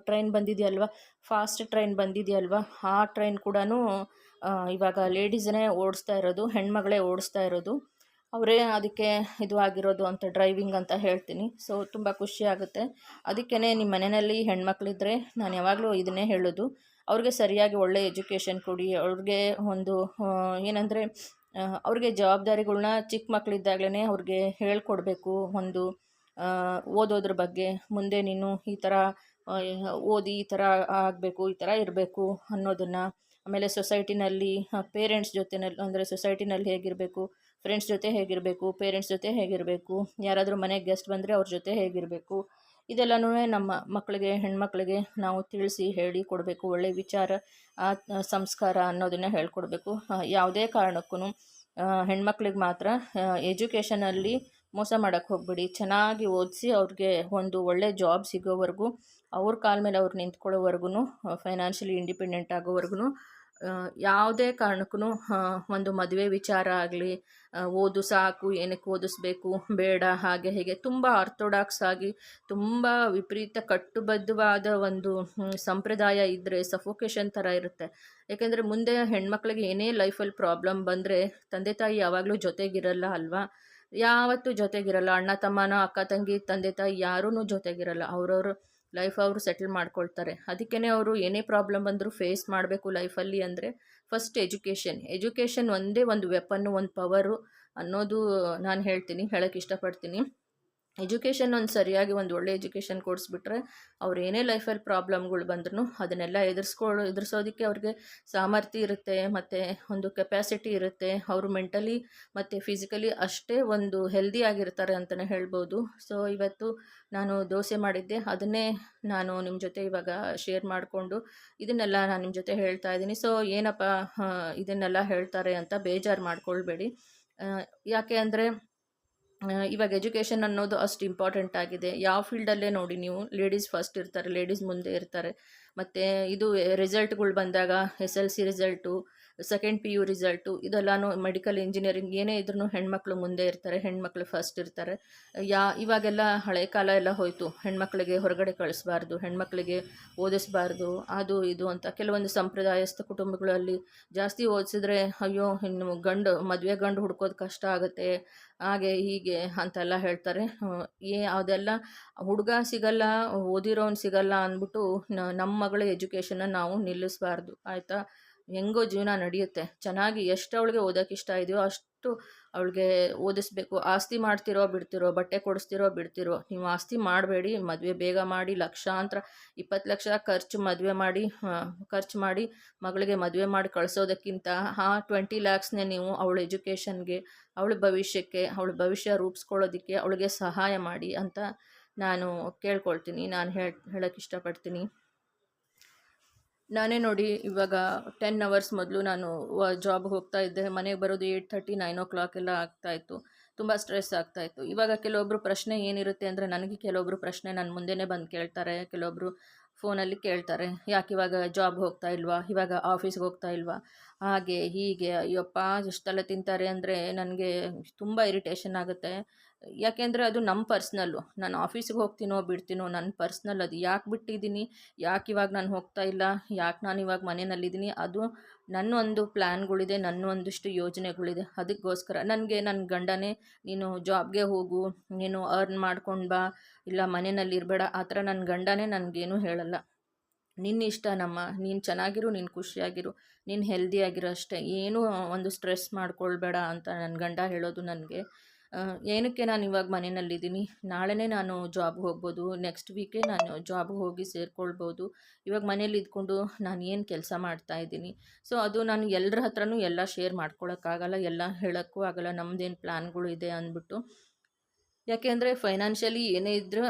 Speaker 1: ಟ್ರೈನ್ ಬಂದಿದೆಯಲ್ವ ಫಾಸ್ಟ್ ಟ್ರೈನ್ ಬಂದಿದೆಯಲ್ವ ಆ ಟ್ರೈನ್ ಕೂಡ ಇವಾಗ ಲೇಡೀಸನ್ನೇ ಓಡಿಸ್ತಾ ಇರೋದು, ಹೆಣ್ಮಗಳೇ ಓಡಿಸ್ತಾ ಇರೋದು. ಅವರೇ ಅದಕ್ಕೆ ಇದು ಆಗಿರೋದು ಅಂತ ಡ್ರೈವಿಂಗ್ ಅಂತ ಹೇಳ್ತೀನಿ. ಸೊ, ತುಂಬ ಖುಷಿ ಆಗುತ್ತೆ. ಅದಕ್ಕೇ ನಿಮ್ಮ ಮನೆಯಲ್ಲಿ ಹೆಣ್ಮಕ್ಳಿದ್ರೆ ನಾನು ಯಾವಾಗಲೂ ಇದನ್ನೇ ಹೇಳೋದು. ಅವ್ರಿಗೆ ಸರಿಯಾಗಿ ಒಳ್ಳೆ ಎಜುಕೇಷನ್ ಕೊಡಿ. ಅವ್ರಿಗೆ ಒಂದು ಏನಂದರೆ ಅವ್ರಿಗೆ ಜವಾಬ್ದಾರಿಗಳ್ನ ಚಿಕ್ಕ ಮಕ್ಕಳಿದ್ದಾಗಲೇ ಅವ್ರಿಗೆ ಹೇಳ್ಕೊಡ್ಬೇಕು. ಒಂದು ಓದೋದ್ರ ಬಗ್ಗೆ. ಮುಂದೆ ನೀನು ಈ ಥರ ಓದಿ ಈ ಥರ ಆಗಬೇಕು, ಈ ಥರ ಇರಬೇಕು ಅನ್ನೋದನ್ನು. ಆಮೇಲೆ ಸೊಸೈಟಿನಲ್ಲಿ ಪೇರೆಂಟ್ಸ್ ಜೊತೆನಲ್ಲಿ, ಅಂದರೆ ಸೊಸೈಟಿನಲ್ಲಿ ಹೇಗಿರಬೇಕು ಫ್ರೆಂಡ್ಸ್ ಜೊತೆ ಹೇಗಿರಬೇಕು ಪೇರೆಂಟ್ಸ್ ಜೊತೆ ಹೇಗಿರಬೇಕು, ಯಾರಾದರೂ ಮನೆಗೆ ಗೆಸ್ಟ್ ಬಂದರೆ ಅವ್ರ ಜೊತೆ ಹೇಗಿರಬೇಕು, ಇದೆಲ್ಲನೂ ನಮ್ಮ ಮಕ್ಕಳಿಗೆ ಹೆಣ್ಮಕ್ಳಿಗೆ ನಾವು ತಿಳಿಸಿ ಹೇಳಿ ಕೊಡಬೇಕು. ಒಳ್ಳೆಯ ವಿಚಾರ ಸಂಸ್ಕಾರ ಅನ್ನೋದನ್ನು ಹೇಳ್ಕೊಡ್ಬೇಕು. ಯಾವುದೇ ಕಾರಣಕ್ಕೂ ಹೆಣ್ಮಕ್ಳಿಗೆ ಮಾತ್ರ ಎಜುಕೇಷನಲ್ಲಿ ಮೋಸ ಮಾಡೋಕ್ಕೆ ಹೋಗ್ಬಿಡಿ. ಚೆನ್ನಾಗಿ ಓದಿಸಿ ಅವ್ರಿಗೆ ಒಂದು ಒಳ್ಳೆ ಜಾಬ್ ಸಿಗೋವರೆಗೂ, ಅವ್ರ ಕಾಲ ಮೇಲೆ ಅವ್ರು ನಿಂತ್ಕೊಳ್ಳೋವರೆಗೂ ಫೈನಾನ್ಷಿಯಲಿ ಇಂಡಿಪೆಂಡೆಂಟ್ ಆಗೋವರೆಗೂ ಯಾವುದೇ ಕಾರಣಕ್ಕೂ ಒಂದು ಮದುವೆ ವಿಚಾರ ಆಗಲಿ ಓದು ಸಾಕು, ಏನಕ್ಕೆ ಓದಿಸ್ಬೇಕು, ಬೇಡ, ಹಾಗೆ ಹೀಗೆ ತುಂಬ ಆರ್ಥೋಡಾಕ್ಸ್ ಆಗಿ, ತುಂಬ ವಿಪರೀತ ಕಟ್ಟುಬದ್ಧವಾದ ಒಂದು ಸಂಪ್ರದಾಯ ಇದ್ದರೆ ಸಫೋಕೇಶನ್ ಥರ ಇರುತ್ತೆ. ಯಾಕೆಂದರೆ ಮುಂದೆ ಹೆಣ್ಮಕ್ಳಿಗೆ ಏನೇ ಲೈಫಲ್ಲಿ ಪ್ರಾಬ್ಲಮ್ ಬಂದರೆ, ತಂದೆ ತಾಯಿ ಯಾವಾಗಲೂ ಜೊತೆಗಿರಲ್ಲ ಅಲ್ವಾ? ಯಾವತ್ತೂ ಜೊತೆಗಿರಲ್ಲ. ಅಣ್ಣ ತಮ್ಮನ, ಅಕ್ಕ ತಂಗಿ, ತಂದೆ ತಾಯಿ ಯಾರೂ ಜೊತೆಗಿರಲ್ಲ. ಅವ್ರವ್ರು ಲೈಫ್ ಅವರು ಸೆಟಲ್ ಮಾಡ್ಕೊಳ್ತಾರೆ. ಅದಕ್ಕೇ ಅವರು ಏನೇ ಪ್ರಾಬ್ಲಮ್ ಬಂದರೂ ಫೇಸ್ ಮಾಡಬೇಕು ಲೈಫಲ್ಲಿ ಅಂದರೆ ಫಸ್ಟ್ ಎಜುಕೇಷನ್ ಎಜುಕೇಷನ್ ಒಂದೇ ಒಂದು ವೆಪನ್ನು ಒಂದು ಪವರು ಅನ್ನೋದು ನಾನು ಹೇಳ್ತೀನಿ ಹೇಳೋಕ್ಕೆ ಇಷ್ಟಪಡ್ತೀನಿ. ಎಜುಕೇಷನ್ ಒಂದು ಸರಿಯಾಗಿ ಒಂದು ಒಳ್ಳೆ ಎಜುಕೇಷನ್ ಕೊಡಿಸ್ಬಿಟ್ರೆ ಅವ್ರು ಏನೇ ಲೈಫಲ್ಲಿ ಪ್ರಾಬ್ಲಮ್ಗಳು ಬಂದ್ರೂ ಅದನ್ನೆಲ್ಲ ಎದುರಿಸ್ಕೊಳ್ಳೋ ಎದುರಿಸೋದಕ್ಕೆ ಅವ್ರಿಗೆ ಸಾಮರ್ಥ್ಯ ಇರುತ್ತೆ, ಮತ್ತು ಒಂದು ಕೆಪ್ಯಾಸಿಟಿ ಇರುತ್ತೆ. ಅವರು ಮೆಂಟಲಿ ಮತ್ತು ಫಿಸಿಕಲಿ ಅಷ್ಟೇ ಒಂದು ಹೆಲ್ದಿ ಆಗಿರ್ತಾರೆ ಅಂತಲೇ ಹೇಳ್ಬೋದು. ಸೊ ಇವತ್ತು ನಾನು ದೋಸೆ ಮಾಡಿದ್ದೆ. ಅದನ್ನೇ ನಾನು ನಿಮ್ಮ ಜೊತೆ ಇವಾಗ ಶೇರ್ ಮಾಡಿಕೊಂಡು ಇದನ್ನೆಲ್ಲ ನಾನು ನಿಮ್ಮ ಜೊತೆ ಹೇಳ್ತಾ ಇದ್ದೀನಿ. ಸೊ ಏನಪ್ಪ ಇದನ್ನೆಲ್ಲ ಹೇಳ್ತಾರೆ ಅಂತ ಬೇಜಾರು ಮಾಡ್ಕೊಳ್ಬೇಡಿ. ಯಾಕೆ ಅಂದರೆ ಇವಾಗ ಎಜುಕೇಷನ್ ಅನ್ನೋದು ಅಷ್ಟು ಇಂಪಾರ್ಟೆಂಟ್ ಆಗಿದೆ. ಯಾವ ಫೀಲ್ಡಲ್ಲೇ ನೋಡಿ ನೀವು ಲೇಡೀಸ್ ಫಸ್ಟ್ ಇರ್ತಾರೆ ಲೇಡೀಸ್ ಮುಂದೆ ಇರ್ತಾರೆ. ಮತ್ತು ಇದು ರಿಸಲ್ಟ್ಗಳು ಬಂದಾಗ S L C result second P U result ಇದೆಲ್ಲನೂ ಮೆಡಿಕಲ್ ಇಂಜಿನಿಯರಿಂಗ್ ಏನೇ ಇದ್ರೂ ಹೆಣ್ಮಕ್ಳು ಮುಂದೆ ಇರ್ತಾರೆ, ಹೆಣ್ಮಕ್ಳು ಫಸ್ಟ್ ಇರ್ತಾರೆ. ಯಾ, ಇವಾಗೆಲ್ಲ ಹಳೆ ಕಾಲ ಎಲ್ಲ ಹೋಯಿತು. ಹೆಣ್ಮಕ್ಳಿಗೆ ಹೊರಗಡೆ ಕಳಿಸ್ಬಾರ್ದು, ಹೆಣ್ಮಕ್ಳಿಗೆ ಓದಿಸ್ಬಾರ್ದು, ಅದು ಇದು ಅಂತ. ಕೆಲವೊಂದು ಸಂಪ್ರದಾಯಸ್ಥ ಕುಟುಂಬಗಳಲ್ಲಿ ಜಾಸ್ತಿ ಓದಿಸಿದ್ರೆ, ಅಯ್ಯೋ, ಇನ್ನು ಗಂಡು, ಮದುವೆ ಗಂಡು ಹುಡ್ಕೋದು ಕಷ್ಟ ಆಗುತ್ತೆ, ಹಾಗೆ ಹೀಗೆ ಅಂತೆಲ್ಲ ಹೇಳ್ತಾರೆ. ಏ, ಅದೆಲ್ಲ ಹುಡುಗ ಸಿಗಲ್ಲ, ಓದಿರೋನು ಸಿಗಲ್ಲ ಅಂದ್ಬಿಟ್ಟು ನಮ್ಮ ಮಗಳ ಎಜುಕೇಷನ್ನ ನಾವು ನಿಲ್ಲಿಸಬಾರ್ದು. ಆಯಿತಾ? ಹೆಂಗೋ ಜೀವನ ನಡೆಯುತ್ತೆ. ಚೆನ್ನಾಗಿ ಎಷ್ಟು ಅವಳಿಗೆ ಓದೋಕೆ ಇಷ್ಟ ಇದೆಯೋ ಅಷ್ಟು ಅವಳಿಗೆ ಓದಿಸ್ಬೇಕು. ಆಸ್ತಿ ಮಾಡ್ತಿರೋ ಬಿಡ್ತಿರೋ, ಬಟ್ಟೆ ಕೊಡಿಸ್ತಿರೋ ಬಿಡ್ತಿರೋ. ನೀವು ಆಸ್ತಿ ಮಾಡಬೇಡಿ, ಮದುವೆ ಬೇಗ ಮಾಡಿ, ಲಕ್ಷಾಂತರ, ಇಪ್ಪತ್ತು ಲಕ್ಷ ಖರ್ಚು ಮದುವೆ ಮಾಡಿ ಖರ್ಚು ಮಾಡಿ ಮಗಳಿಗೆ ಮದುವೆ ಮಾಡಿ ಕಳಿಸೋದಕ್ಕಿಂತ, ಆ ಟ್ವೆಂಟಿ ಲ್ಯಾಕ್ಸ್ನೇ ನೀವು ಅವಳ ಎಜುಕೇಷನ್ಗೆ ಅವಳ ಭವಿಷ್ಯಕ್ಕೆ, ಅವಳ ಭವಿಷ್ಯ ರೂಪಿಸ್ಕೊಳ್ಳೋದಕ್ಕೆ ಅವಳಿಗೆ ಸಹಾಯ ಮಾಡಿ ಅಂತ ನಾನು ಕೇಳ್ಕೊಳ್ತೀನಿ. ನಾನು ಹೇಳ್ ಹೇಳೋಕ್ಕೆ ಇಷ್ಟಪಡ್ತೀನಿ. ನಾನೇ ನೋಡಿ ಇವಾಗ ಟೆನ್ ಅವರ್ಸ್ ಮೊದಲು ನಾನು ಜಾಬ್ ಹೋಗ್ತಾ ಇದ್ದೆ. ಮನೆಗೆ ಬರೋದು eight thirty nine o'clock ಎಲ್ಲ ಆಗ್ತಾಯಿತ್ತು ತುಂಬ ಸ್ಟ್ರೆಸ್ ಆಗ್ತಾಯಿತ್ತು ಇವಾಗ ಕೆಲವೊಬ್ಬರು ಪ್ರಶ್ನೆ ಏನಿರುತ್ತೆ ಅಂದರೆ ನನಗೆ ಕೆಲವೊಬ್ಬರು ಪ್ರಶ್ನೆ ನಾನು ಮುಂದೆನೇ ಬಂದು ಕೇಳ್ತಾರೆ. ಕೆಲವೊಬ್ಬರು ಫೋನಲ್ಲಿ ಕೇಳ್ತಾರೆ. ಯಾಕೆ ಇವಾಗ ಜಾಬ್ ಹೋಗ್ತಾ ಇಲ್ವಾ? ಇವಾಗ ಆಫೀಸ್ಗೆ ಹೋಗ್ತಾ ಇಲ್ವಾ? ಹಾಗೆ ಹೀಗೆ. ಅಯ್ಯಪ್ಪ, ಎಷ್ಟೆಲ್ಲ ತಿಂತಾರೆ ಅಂದರೆ ನನಗೆ ತುಂಬ ಇರಿಟೇಷನ್ ಆಗುತ್ತೆ. ಯಾಕೆಂದರೆ ಅದು ನಮ್ಮ ಪರ್ಸ್ನಲ್ಲು. ನಾನು ಆಫೀಸಿಗೆ ಹೋಗ್ತೀನೋ ಬಿಡ್ತೀನೋ ನನ್ನ ಪರ್ಸ್ನಲ್ ಅದು ಯಾಕೆ ಬಿಟ್ಟಿದ್ದೀನಿ, ಯಾಕೆ ಇವಾಗ ನಾನು ಹೋಗ್ತಾ ಇಲ್ಲ, ಯಾಕೆ ನಾನು ಇವಾಗ ಮನೆಯಲ್ಲಿದ್ದೀನಿ, ಅದು ನನ್ನ ಒಂದು ಪ್ಲ್ಯಾನ್ಗಳಿದೆ ನನ್ನ ಒಂದಿಷ್ಟು ಯೋಜನೆಗಳಿದೆ. ಅದಕ್ಕೋಸ್ಕರ ನನಗೆ ನನ್ನ ಗಂಡನೇ, ನೀನು ಜಾಬ್ಗೆ ಹೋಗು, ನೀನು ಅರ್ನ್ ಮಾಡ್ಕೊಂಡು ಬಾ, ಇಲ್ಲ ಮನೆಯಲ್ಲಿ ಇರಬೇಡ, ಆ ಥರ ನನ್ನ ಗಂಡನೇ ನನಗೇನು ಹೇಳಲ್ಲ. ನಿನ್ನ ಇಷ್ಟ ನಮ್ಮ, ನೀನು ಚೆನ್ನಾಗಿರು, ನೀನು ಖುಷಿಯಾಗಿರು, ನೀನು ಹೆಲ್ದಿಯಾಗಿರೋ ಅಷ್ಟೇ. ಏನೂ ಒಂದು ಸ್ಟ್ರೆಸ್ ಮಾಡ್ಕೊಳ್ಬೇಡ ಅಂತ ನನ್ನ ಗಂಡ ಹೇಳೋದು ನನಗೆ. ಏನಕ್ಕೆ ನಾನು ಇವಾಗ ಮನೆಯಲ್ಲಿದ್ದೀನಿ? ನಾಳೆನೇ ನಾನು ಜಾಬ್ಗೆ ಹೋಗ್ಬೋದು ನೆಕ್ಸ್ಟ್ ವೀಕೇ ನಾನು ಜಾಬ್ಗೆ ಹೋಗಿ ಸೇರಿಕೊಳ್ಬೋದು. ಇವಾಗ ಮನೇಲಿ ಇದ್ಕೊಂಡು ನಾನು ಏನು ಕೆಲಸ ಮಾಡ್ತಾ ಇದ್ದೀನಿ? ಸೊ ಅದು ನಾನು ಎಲ್ಲರ ಹತ್ರನೂ ಎಲ್ಲ ಶೇರ್ ಮಾಡ್ಕೊಳಕ್ಕಾಗಲ್ಲ, ಎಲ್ಲ ಹೇಳೋಕ್ಕೂ ಆಗಲ್ಲ ನಮ್ಮದೇನು ಪ್ಲ್ಯಾನ್ಗಳು ಇದೆ ಅಂದ್ಬಿಟ್ಟು. ಯಾಕೆಂದರೆ ಫೈನಾನ್ಷಿಯಲಿ ಏನೇ ಇದ್ದರೂ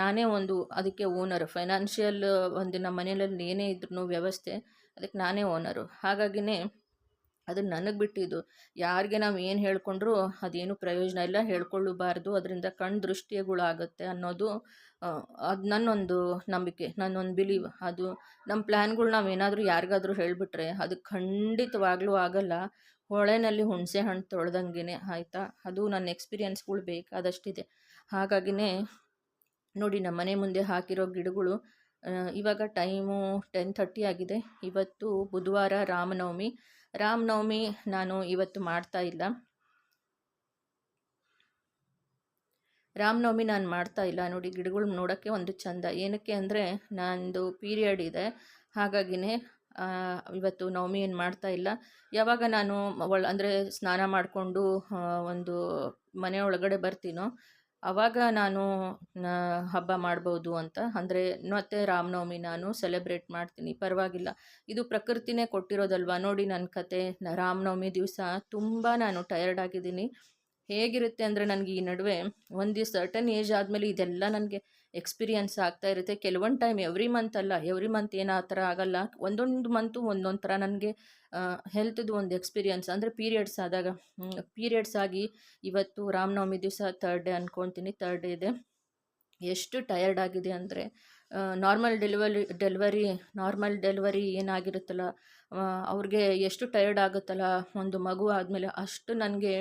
Speaker 1: ನಾನೇ ಒಂದು ಅದಕ್ಕೆ ಓನರ್ ಫೈನಾನ್ಷಿಯಲ್ ಒಂದು ನಮ್ಮ ಮನೆಯಲ್ಲಿ ಏನೇ ಇದ್ರೂ ವ್ಯವಸ್ಥೆ, ಅದಕ್ಕೆ ನಾನೇ ಓನರು ಹಾಗಾಗಿನೇ ಅದು ನನಗೆ ಬಿಟ್ಟಿದ್ದು. ಯಾರಿಗೆ ನಾವು ಏನು ಹೇಳ್ಕೊಂಡ್ರೂ ಅದೇನು ಪ್ರಯೋಜನ ಇಲ್ಲ, ಹೇಳ್ಕೊಳ್ಳಬಾರ್ದು. ಅದರಿಂದ ಕಣ್ ದೃಷ್ಟಿಗಳಾಗುತ್ತೆ ಅನ್ನೋದು ಅದು ನನ್ನೊಂದು ನಂಬಿಕೆ, ನನ್ನೊಂದು ಬಿಲೀವ್. ಅದು ನಮ್ಮ ಪ್ಲ್ಯಾನ್ಗಳು ನಾವು ಏನಾದರೂ ಯಾರಿಗಾದರೂ ಹೇಳಿಬಿಟ್ರೆ ಅದು ಖಂಡಿತವಾಗ್ಲೂ ಆಗಲ್ಲ. ಹೊಳೆನಲ್ಲಿ ಹುಣಸೆ ಹಣ್ಣು ತೊಳೆದಂಗೆ ಆಯಿತಾ? ಅದು ನನ್ನ ಎಕ್ಸ್ಪೀರಿಯೆನ್ಸ್ಗಳು ಬೇಕಾದಷ್ಟಿದೆ ಹಾಗಾಗಿನೇ ನೋಡಿ ನಮ್ಮ ಮನೆ ಮುಂದೆ ಹಾಕಿರೋ ಗಿಡಗಳು ಇವಾಗ ಟೈಮು ಟೆನ್ ಥರ್ಟಿ ಆಗಿದೆ. ಇವತ್ತು ಬುಧವಾರ ರಾಮನವಮಿ. ರಾಮನವಮಿ ನಾನು ಇವತ್ತು ಮಾಡ್ತಾ ಇಲ್ಲ. ರಾಮನವಮಿ ನಾನು ಮಾಡ್ತಾ ಇಲ್ಲ. ನೋಡಿ, ಗಿಡಗಳು ನೋಡೋಕ್ಕೆ ಒಂದು ಚಂದ. ಏನಕ್ಕೆ ಅಂದರೆ ನಂದು ಪೀರಿಯಡ್ ಇದೆ. ಹಾಗಾಗಿನೇ ಇವತ್ತು ನವಮಿ ಏನು ಮಾಡ್ತಾ ಇಲ್ಲ. ಯಾವಾಗ ನಾನು ಒಳ, ಅಂದರೆ ಸ್ನಾನ ಮಾಡಿಕೊಂಡು ಒಂದು ಮನೆ ಒಳಗಡೆ ಬರ್ತೀನೋ ಆವಾಗ ನಾನು ಹಬ್ಬ ಮಾಡ್ಬೋದು ಅಂತ. ಅಂದರೆ ಮತ್ತೆ ರಾಮನವಮಿ ನಾನು ಸೆಲೆಬ್ರೇಟ್ ಮಾಡ್ತೀನಿ. ಪರವಾಗಿಲ್ಲ. ಇದು ಪ್ರಕೃತಿನೇ ಕೊಟ್ಟಿರೋದಲ್ವಾ? ನೋಡಿ ನನ್ನ ಕತೆ. ರಾಮನವಮಿ ದಿವಸ ತುಂಬ ನಾನು ಟಯರ್ಡ್ ಆಗಿದ್ದೀನಿ. ಹೇಗಿರುತ್ತೆ ಅಂದರೆ ನನಗೆ ಈ ನಡುವೆ ಒಂದು ಸರ್ಟನ್ ಏಜ್ ಆದಮೇಲೆ ಇದೆಲ್ಲ ನನಗೆ ಎಕ್ಸ್ಪೀರಿಯನ್ಸ್ ಆಗ್ತಾ ಇರುತ್ತೆ. ಕೆಲವೊಂದು ಟೈಮ್ ಎವ್ರಿ ಮಂತ್ ಅಲ್ಲ, ಎವ್ರಿ ಮಂತ್ ಏನು ಆ ಥರ ಆಗಲ್ಲ. ಒಂದೊಂದು ಮಂತು ಒಂದೊಂದು ಥರ ನನಗೆ ಹೆಲ್ತ್ದು ಒಂದು ಎಕ್ಸ್ಪೀರಿಯನ್ಸ್ ಅಂದರೆ ಪೀರಿಯಡ್ಸ್ ಆದಾಗ ಪೀರಿಯಡ್ಸ್ ಆಗಿ ಇವತ್ತು ರಾಮನವಮಿ ದಿವಸ ತರ್ಡ್ ಡೇ ಅಂದ್ಕೊತೀನಿ ತರ್ಡ್ ಡೇ ಇದೆ. ಎಷ್ಟು ಟಯರ್ಡ್ ಆಗಿದೆ ಅಂದರೆ normal delivery delivery, normal delivery ಏನಾಗಿರುತ್ತಲ್ಲ ಅವ್ರಿಗೆ ಎಷ್ಟು ಟಯರ್ಡ್ ಆಗುತ್ತಲ್ಲ, ಒಂದು ಮಗು ಆದಮೇಲೆ ಅಷ್ಟು ನನಗೆ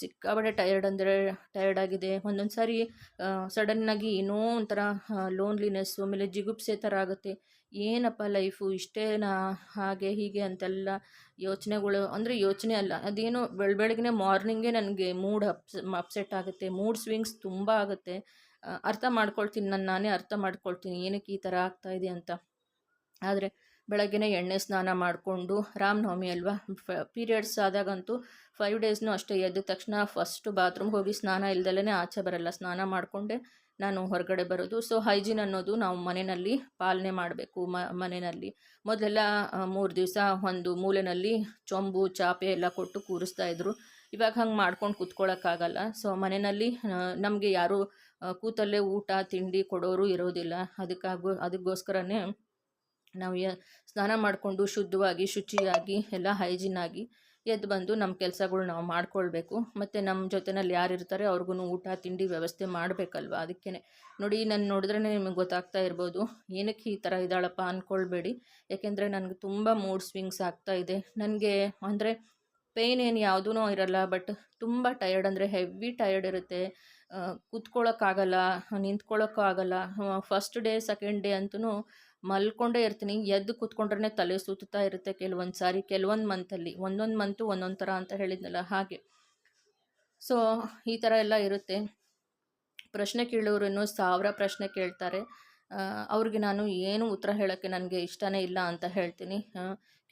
Speaker 1: ಸಿಕ್ಕಾಬಟ್ಟೆ ಟಯರ್ಡ್ ಅಂದರೆ ಟಯರ್ಡ್ ಆಗಿದೆ. ಒಂದೊಂದು ಸಾರಿ ಸಡನ್ನಾಗಿ ಏನೋ ಒಂಥರ ಲೋನ್ಲಿನೆಸ್ಸು ಆಮೇಲೆ ಜಿಗುಪ್ಸೆ ಥರ ಆಗುತ್ತೆ. ಏನಪ್ಪ ಲೈಫು ಇಷ್ಟೇನಾ, ಹಾಗೆ ಹೀಗೆ ಅಂತೆಲ್ಲ ಯೋಚನೆಗಳು, ಅಂದರೆ ಯೋಚನೆ ಅಲ್ಲ, ಅದೇನೋ ಬೆಳ ಬೆಳಗ್ಗೆ ಮಾರ್ನಿಂಗೇ ನನಗೆ ಮೂಡ್ ಅಪ್ಸ್ ಅಪ್ಸೆಟ್ ಆಗುತ್ತೆ ಮೂಡ್ ಸ್ವಿಂಗ್ಸ್ ತುಂಬ ಆಗುತ್ತೆ. ಅರ್ಥ ಮಾಡ್ಕೊಳ್ತೀನಿ, ನಾನು ನಾನೇ ಅರ್ಥ ಮಾಡ್ಕೊಳ್ತೀನಿ, ಏನಕ್ಕೆ ಈ ಥರ ಆಗ್ತಾಯಿದೆ ಅಂತ. ಆದರೆ ಬೆಳಗ್ಗೆನೇ ಎಣ್ಣೆ ಸ್ನಾನ ಮಾಡಿಕೊಂಡು ರಾಮನವಮಿ ಅಲ್ವಾ? ಪೀರಿಯಡ್ಸ್ ಆದಾಗಂತೂ ಫೈವ್ ಡೇಸ್ನೂ ಅಷ್ಟೇ ಎದ್ದ ತಕ್ಷಣ ಫಸ್ಟು ಬಾತ್ರೂಮ್ಗೆ ಹೋಗಿ ಸ್ನಾನ ಇಲ್ದಲೇ ಆಚೆ ಬರಲ್ಲ. ಸ್ನಾನ ಮಾಡಿಕೊಂಡೆ ನಾನು ಹೊರಗಡೆ ಬರೋದು. ಸೊ ಹೈಜೀನ್ ಅನ್ನೋದು ನಾವು ಮನೆಯಲ್ಲಿ ಪಾಲನೆ ಮಾಡಬೇಕು ಮನೆಯಲ್ಲಿ. ಮೊದಲೆಲ್ಲ ಮೂರು ದಿವಸ ಒಂದು ಮೂಲೆಯಲ್ಲಿ ಚೊಂಬು, ಚಾಪೆ ಎಲ್ಲ ಕೊಟ್ಟು ಕೂರಿಸ್ತಾ ಇದ್ರು. ಇವಾಗ ಹಂಗೆ ಮಾಡ್ಕೊಂಡು ಕೂತ್ಕೊಳ್ಳೋಕ್ಕಾಗಲ್ಲ ಸೊ ಮನೆಯಲ್ಲಿ ನಮಗೆ ಯಾರೂ ಕೂತಲ್ಲೇ ಊಟ, ತಿಂಡಿ ಕೊಡೋರು ಇರೋದಿಲ್ಲ. ಅದಕ್ಕಾಗೋ, ಅದಕ್ಕೋಸ್ಕರನೇ ನಾವು ಸ್ನಾನ ಮಾಡಿಕೊಂಡು ಶುದ್ಧವಾಗಿ, ಶುಚಿಯಾಗಿ, ಎಲ್ಲ ಹೈಜಿನಾಗಿ ಎದ್ದು ಬಂದು ನಮ್ಮ ಕೆಲಸಗಳು ನಾವು ಮಾಡ್ಕೊಳ್ಬೇಕು. ಮತ್ತು ನಮ್ಮ ಜೊತೆನಲ್ಲಿ ಯಾರು ಇರ್ತಾರೆ ಅವ್ರಿಗೂ ಊಟ, ತಿಂಡಿ ವ್ಯವಸ್ಥೆ ಮಾಡಬೇಕಲ್ವ ಅದಕ್ಕೇ ನೋಡಿ ನಾನು ನೋಡಿದ್ರೆ ನಿಮಗೆ ಗೊತ್ತಾಗ್ತಾ ಇರ್ಬೋದು. ಏನಕ್ಕೆ ಈ ಥರ ಇದ್ದಾಳಪ್ಪ ಅಂದ್ಕೊಳ್ಬೇಡಿ ಯಾಕೆಂದರೆ ನನಗೆ ತುಂಬ ಮೂಡ್ ಸ್ವಿಂಗ್ಸ್ ಆಗ್ತಾ ಇದೆ. ನನಗೆ ಅಂದರೆ ಪೇಯ್ನ್ ಏನು ಯಾವುದೂ ಇರಲ್ಲ, ಬಟ್ ತುಂಬ ಟಯರ್ಡ್ ಅಂದರೆ ಹೆವಿ ಟಯರ್ಡ್ ಇರುತ್ತೆ. ಕೂತ್ಕೊಳ್ಳೋಕ್ಕಾಗಲ್ಲ ನಿಂತ್ಕೊಳ್ಳೋಕ್ಕಾಗಲ್ಲ ಫಸ್ಟ್ ಡೇ, ಸೆಕೆಂಡ್ ಡೇ ಅಂತೂ ಮಲ್ಕೊಂಡೇ ಇರ್ತೀನಿ. ಎದ್ದು ಕೂತ್ಕೊಂಡ್ರೆ ತಲೆ ಸುತ್ತಾ ಇರುತ್ತೆ ಕೆಲವೊಂದು ಸಾರಿ, ಕೆಲವೊಂದು ಮಂತಲ್ಲಿ. ಒಂದೊಂದು ಮಂತು ಒಂದೊಂದು ಥರ ಅಂತ ಹೇಳಿದ್ನಲ್ಲ ಹಾಗೆ. ಸೊ ಈ ಥರ ಎಲ್ಲ ಇರುತ್ತೆ. ಪ್ರಶ್ನೆ ಕೇಳೋರು ಸಾವಿರ ಪ್ರಶ್ನೆ ಕೇಳ್ತಾರೆ. ಅವ್ರಿಗೆ ನಾನು ಏನು ಉತ್ತರ ಹೇಳೋಕ್ಕೆ ನನಗೆ ಇಷ್ಟನೇ ಇಲ್ಲ ಅಂತ ಹೇಳ್ತೀನಿ.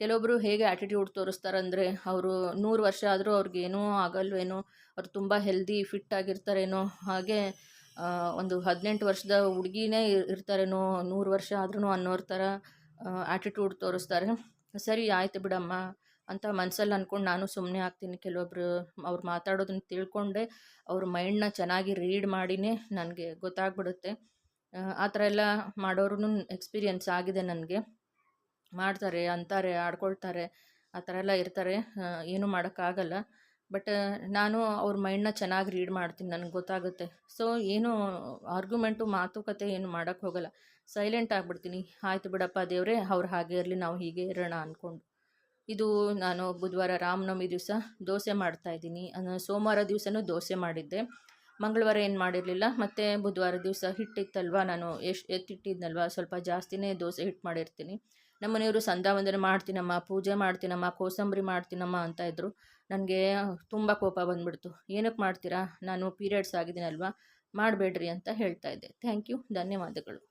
Speaker 1: ಕೆಲವೊಬ್ಬರು ಹೇಗೆ ಆ್ಯಟಿಟ್ಯೂಡ್ ತೋರಿಸ್ತಾರಂದರೆ ಅವರು ನೂರು ವರ್ಷ ಆದರೂ ಅವ್ರಿಗೇನೂ ಆಗಲ್ವೇನೋ, ಅವ್ರು ತುಂಬ ಹೆಲ್ದಿ ಫಿಟ್ ಆಗಿರ್ತಾರೇನೋ ಹಾಗೆ ಒಂದು ಹದಿನೆಂಟು ವರ್ಷದ ಹುಡುಗಿನೇ ಇರ್ತಾರೇನೋ, ನೂರು ವರ್ಷ ಆದ್ರೂ ಅನ್ನೋರ ಥರ ಆ್ಯಟಿಟ್ಯೂಡ್ ತೋರಿಸ್ತಾರೆ. ಸರಿ, ಆಯಿತು ಬಿಡಮ್ಮ ಅಂತ ಮನಸ್ಸಲ್ಲಿ ಅಂದ್ಕೊಂಡು ನಾನು ಸುಮ್ಮನೆ ಆಗ್ತೀನಿ. ಕೆಲವೊಬ್ಬರು ಅವ್ರು ಮಾತಾಡೋದನ್ನ ತಿಳ್ಕೊಂಡೆ, ಅವ್ರ ಮೈಂಡ್ನ ಚೆನ್ನಾಗಿ ರೀಡ್ ಮಾಡಿನೇ ನನಗೆ ಗೊತ್ತಾಗ್ಬಿಡುತ್ತೆ. ಆ ಥರ ಎಲ್ಲ ಮಾಡೋರು ಎಕ್ಸ್ಪೀರಿಯನ್ಸ್ ಆಗಿದೆ ನನಗೆ. ಮಾಡ್ತಾರೆ, ಅಂತಾರೆ, ಆಡ್ಕೊಳ್ತಾರೆ, ಆ ಥರ ಎಲ್ಲ ಇರ್ತಾರೆ. ಏನೂ ಮಾಡೋಕ್ಕಾಗಲ್ಲ. ಬಟ್, ನಾನು ಅವ್ರ ಮೈಂಡನ್ನ ಚೆನ್ನಾಗಿ ರೀಡ್ ಮಾಡ್ತೀನಿ, ನನಗೆ ಗೊತ್ತಾಗುತ್ತೆ. ಸೊ, ಏನು ಆರ್ಗ್ಯುಮೆಂಟು, ಮಾತುಕತೆ ಏನು ಮಾಡೋಕ್ಕೆ ಹೋಗಲ್ಲ. ಸೈಲೆಂಟ್ ಆಗಿಬಿಡ್ತೀನಿ. ಆಯಿತು ಬಿಡಪ್ಪ ದೇವರೇ, ಅವ್ರು ಹಾಗೆ ಇರಲಿ, ನಾವು ಹೀಗೆ ಇರೋಣ ಅಂದ್ಕೊಂಡು ಇದು ನಾನು ಬುಧವಾರ ರಾಮನವಮಿ ದಿವಸ ದೋಸೆ ಮಾಡ್ತಾಯಿದ್ದೀನಿ ಸೋಮವಾರ ದಿವಸನೂ ದೋಸೆ ಮಾಡಿದ್ದೆ. ಮಂಗಳವಾರ ಏನು ಮಾಡಿರಲಿಲ್ಲ, ಮತ್ತು ಬುಧವಾರ ದಿವಸ ಹಿಟ್ಟಿತ್ತಲ್ವ, ನಾನು ಎಷ್ಟು ಎತ್ತಿಟ್ಟಿದ್ನಲ್ವ, ಸ್ವಲ್ಪ ಜಾಸ್ತಿನೇ ದೋಸೆ ಹಿಟ್ಟು ಮಾಡಿರ್ತೀನಿ. ನಮ್ಮ ಮನೆಯವರು ಮಾಡ್ತೀನಮ್ಮ, ಪೂಜೆ ಮಾಡ್ತೀನಮ್ಮ, ಕೋಸಂಬರಿ ಮಾಡ್ತೀನಮ್ಮ ಅಂತ ಇದ್ದರು ನನಗೆ ತುಂಬ ಕೋಪ ಬಂದ್ಬಿಡ್ತು. ಏನಕ್ಕೆ ಮಾಡ್ತೀರಾ? ನಾನು ಪೀರಿಯಡ್ಸ್ ಆಗಿದ್ದೀನಲ್ವಾ? ಮಾಡಬೇಡ್ರಿ ಅಂತ ಹೇಳ್ತಾ ಇದ್ದೆ. Thank you. ಧನ್ಯವಾದಗಳು.